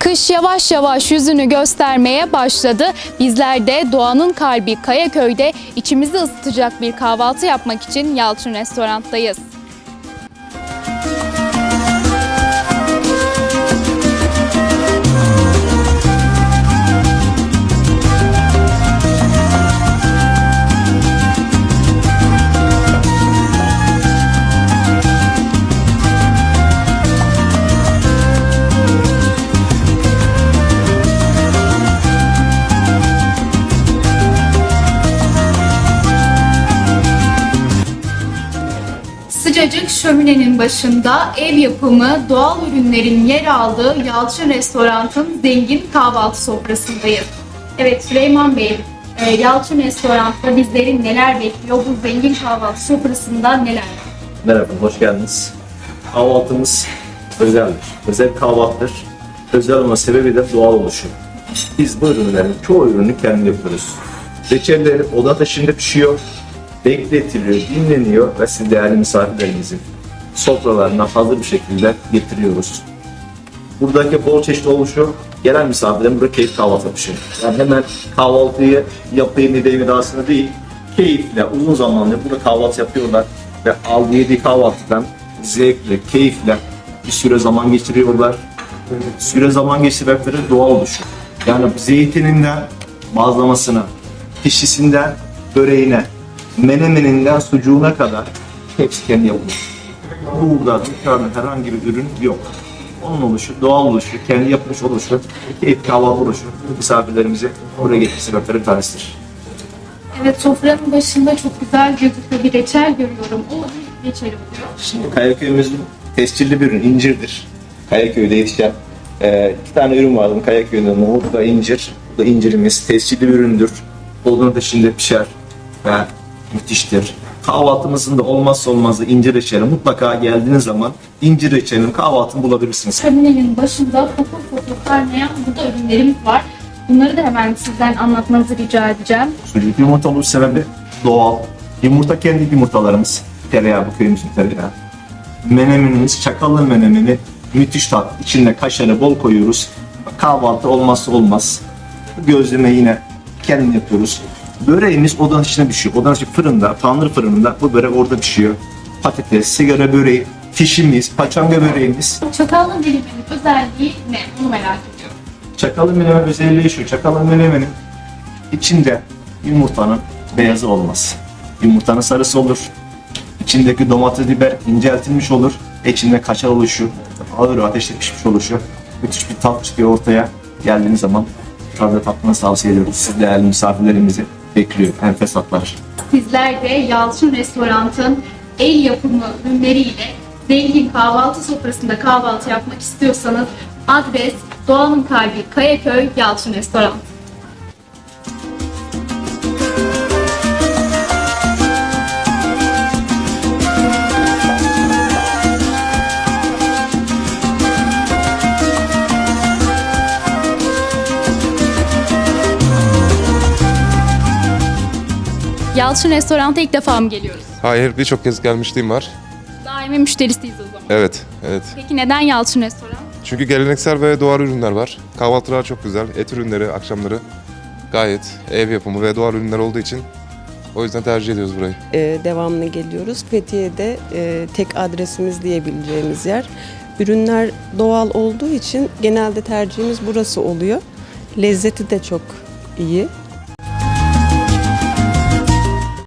Kış yavaş yavaş yüzünü göstermeye başladı. Bizler de doğanın kalbi Kayaköy'de içimizi ısıtacak bir kahvaltı yapmak için Yalçın Restorant'tayız. Sıcacık şöminenin başında ev yapımı doğal ürünlerin yer aldığı Yalçın Restorant'ın zengin kahvaltı sofrasındayız. Evet Süleyman Bey, e, Yalçın Restorant'ta bizleri neler bekliyor? Bu zengin kahvaltı sofrasında neler? Merhaba, hoş geldiniz. Kahvaltımız özeldir. Özel kahvaltıdır. Özel olma sebebi de doğal oluşu. Biz bu ürünlerin çoğu ürünü kendi yapıyoruz. Reçelleri oda taşında pişiyor, bekletiliyor, dinleniyor ve siz değerli misafirlerimizin sofralarına hazır bir şekilde getiriyoruz. Buradaki bol çeşit oluşu gelen misafirlerin burada keyif kahvaltı yapışı. Yani hemen kahvaltıyı yapayım edeyim edasında değil, keyifle, uzun zamandır burada kahvaltı yapıyorlar ve aldığı yediği kahvaltıdan zevkle, keyifle bir süre zaman geçiriyorlar. Süre zaman geçirdikleri doğal oluşu. Yani zeytininden bazlamasına, pişisinden böreğine, menemeninden sucuğuna kadar hepsi kendi yapılıyor. Burada dükkanın herhangi bir ürün yok. Onun oluşu, doğal oluşu, kendi yapmış oluşu, keyif kahvaltı oluşu misafirlerimizi buraya getirmesi sebepleri bir tanesidir. Evet sofranın başında çok güzel gözüküyor bir reçel görüyorum. O bir reçel oluyor. Şimdi Kayaköy'ümüzün tescilli bir ürün incirdir. Kayaköy'de yetişen e, iki tane ürün vardı Kayaköy'de. Nohut ve incir. Bu da incirimiz tescilli bir üründür. Odun ateşinde pişer ve müthiştir. Kahvaltımızın da olmazsa olmazı incir reçeli. Mutlaka geldiğiniz zaman incir reçelinin kahvaltını bulabilirsiniz. Şöminenin başında fokur fokur kaynayan burada ürünlerimiz var. Bunları da hemen sizden anlatmanızı rica edeceğim. Sucuk yumurta oluş sebebi doğal. Yumurta kendi yumurtalarımız. Tereyağı bu köyümüzün tereyağı. Menemenimiz, çakallı menemeni. Müthiş tat. İçinde kaşarı bol koyuyoruz. Kahvaltı olmazsa olmaz. Gözleme yine kendim yapıyoruz. Böreğimiz odanın içine pişiyor. Odanın içi fırında, tanrı fırınında bu börek orada pişiyor. Patates, sigara böreği, fişimiz, paçanga böreğimiz. Çakallı dilimin özelliği ne? Bunu merak ediyorum. Çakalın menemen özelliği şu. Çakalın menemenin içinde yumurtanın beyazı olmaz. Yumurtanın sarısı olur. İçindeki domates, biber inceltilmiş olur. İçinde kaşar oluşu, ağır ateşte pişmiş oluşu. Müthiş bir tat çıkıyor ortaya. Geldiğiniz zaman tadı tatmanızı tavsiye ediyoruz. Siz değerli misafirlerimizi bekliyor. Enfes tatlar. Sizler de Yalçın Restorant'ın el yapımı ürünleriyle zengin kahvaltı sofrasında kahvaltı yapmak istiyorsanız adres Doğanın Kalbi Kayaköy Yalçın Restoran. Yalçın Restorant'a ilk defa mı geliyoruz? Hayır birçok kez gelmişliğim var. Daimi müşterisiyiz o zaman. Evet, evet. Peki neden Yalçın Restoran? Çünkü geleneksel ve doğal ürünler var. Kahvaltılar çok güzel. Et ürünleri, akşamları gayet ev yapımı ve doğal ürünler olduğu için o yüzden tercih ediyoruz burayı. e, devamlı geliyoruz. Fethiye'de e, tek adresimiz diyebileceğimiz yer. Ürünler doğal olduğu için genelde tercihimiz burası oluyor. Lezzeti de çok iyi.